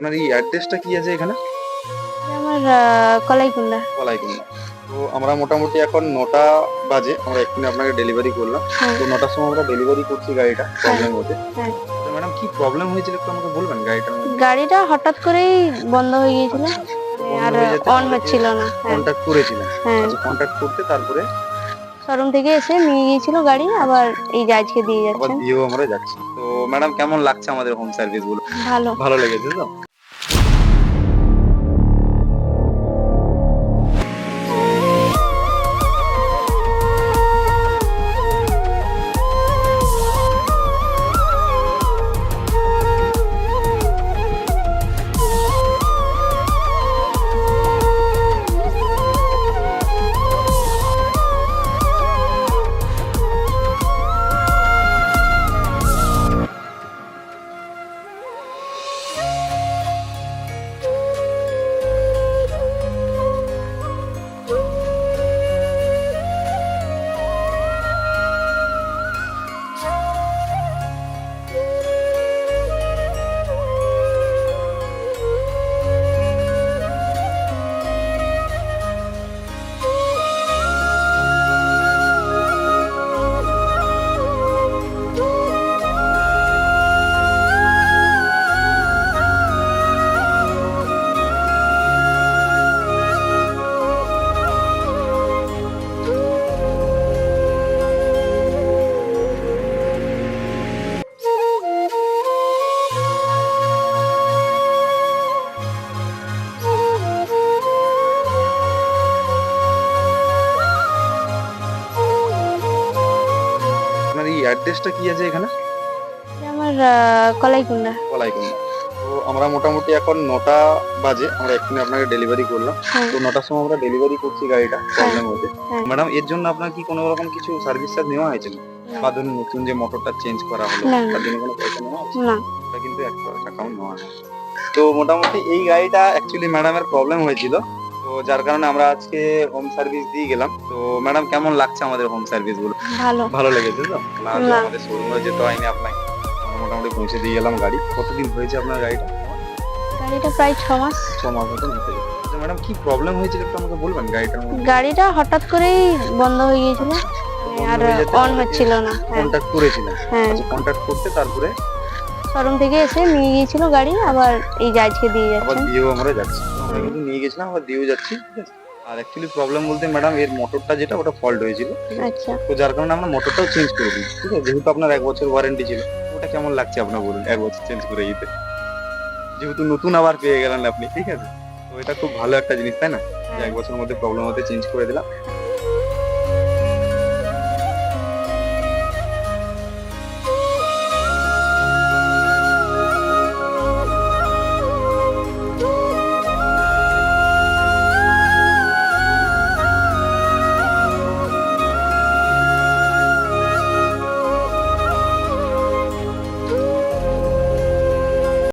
আপনার এই অ্যাড্রেসটা কি আছে এখানে? আমার কলাইকুন্ডা কলাইকুন্ডা তো আমরা মোটামুটি এখন নটা বাজে আমরা এক্ষুনি আপনাকে ডেলিভারি করলাম। হ্যাঁ। তো নটার সময় আমরা ডেলিভারি করছি গাড়িটা প্রবলেম হতে। হ্যাঁ। তো ম্যাডাম কি প্রবলেম হয়েছিল একটু আমাকে বলবেন মধ্যে? গাড়িটা হঠাৎ করেই বন্ধ হয়ে গিয়েছিল। আর হয়ে যেতে অন হচ্ছিল না। করেছিলেন। হ্যাঁ। আচ্ছা কন্ট্যাক্ট করতে তারপরে? শোরুম থেকে এসে নিয়ে গিয়েছিল গাড়ি আবার এই যে আজকে দিয়ে আবার যাচ্ছেন। দিয়েও আমরা যাচ্ছি। তো ম্যাডাম কেমন লাগছে আমাদের হোম সার্ভিসগুলো? ভালো। ভালো লেগেছে তো? অ্যাড্রেসটা কি আছে এখানে? আমার কলাইকুন্ডা। কলাইকুন্ডা। তো আমরা মোটামুটি এখন নটা বাজে আমরা এক্ষুনি আপনাকে ডেলিভারি করলাম। হ্যাঁ। তো নটার সময় আমরা ডেলিভারি করছি গাড়িটা প্রবলেম হতে। ম্যাডাম এর জন্য আপনার কি কোনো রকম কিছু সার্ভিস চার্জ নেওয়া হয়েছিল বা ধরুন নতুন যে মোটরটা চেঞ্জ করা হলো তার জন্য কোনো পয়সা নেওয়া হয়েছে? কিন্তু এক অ্যাকাউন্ট নেওয়া হয় তো মোটামুটি এই গাড়িটা অ্যাকচুয়ালি ম্যাডামের প্রবলেম হয়েছিল। তো যার কারণে আমরা আজকে হোম সার্ভিস দিয়ে গেলাম। তো ম্যাডাম কেমন লাগছে আমাদের হোম সার্ভিসগুলো? ভালো। ভালো লেগেছে তো? না আমাদের শোরুমে যেতে হয়নি আপনাকে। আমরা মোটামুটি পৌঁছে দিয়ে গেলাম গাড়ি। কতদিন হয়েছে আপনার গাড়িটা? গাড়িটা প্রায় ছ মাস। ছ মাস মতন হতে ম্যাডাম কি প্রবলেম হয়েছিল একটু আমাকে বলবেন গাড়িটার মধ্যে? গাড়িটা হঠাৎ করেই বন্ধ হয়ে গিয়েছিল। আর অন হচ্ছিল না। হ্যাঁ। আচ্ছা কন্ট্যাক্ট করতে তারপরে শোরুম থেকে এসে নিয়ে গিয়েছিল গাড়ি আবার এই যে আজকে দিয়ে আবার দিয়েও আমরা যাচ্ছি। আমরা কিন্তু নিয়ে গেছিলাম আবার দিয়েও যাচ্ছি ঠিক আছে? আর অ্যাকচুয়ালি প্রবলেম বলতে ম্যাডাম এর মোটরটা যেটা ওটা ফল্ট হয়েছিল আচ্ছা। তো যার কারণে আমরা মোটরটাও চেঞ্জ করে দিই ঠিক আছে? যেহেতু আপনার এক বছর ওয়ারেন্টি ছিল ওটা কেমন লাগছে আপনার বলুন এক বছর চেঞ্জ করে দিতে? যেহেতু নতুন আবার পেয়ে গেলেন আপনি ঠিক আছে? তো এটা খুব ভালো একটা জিনিস তাই না? এক বছরের মধ্যে প্রবলেম হতে চেঞ্জ করে দিলাম।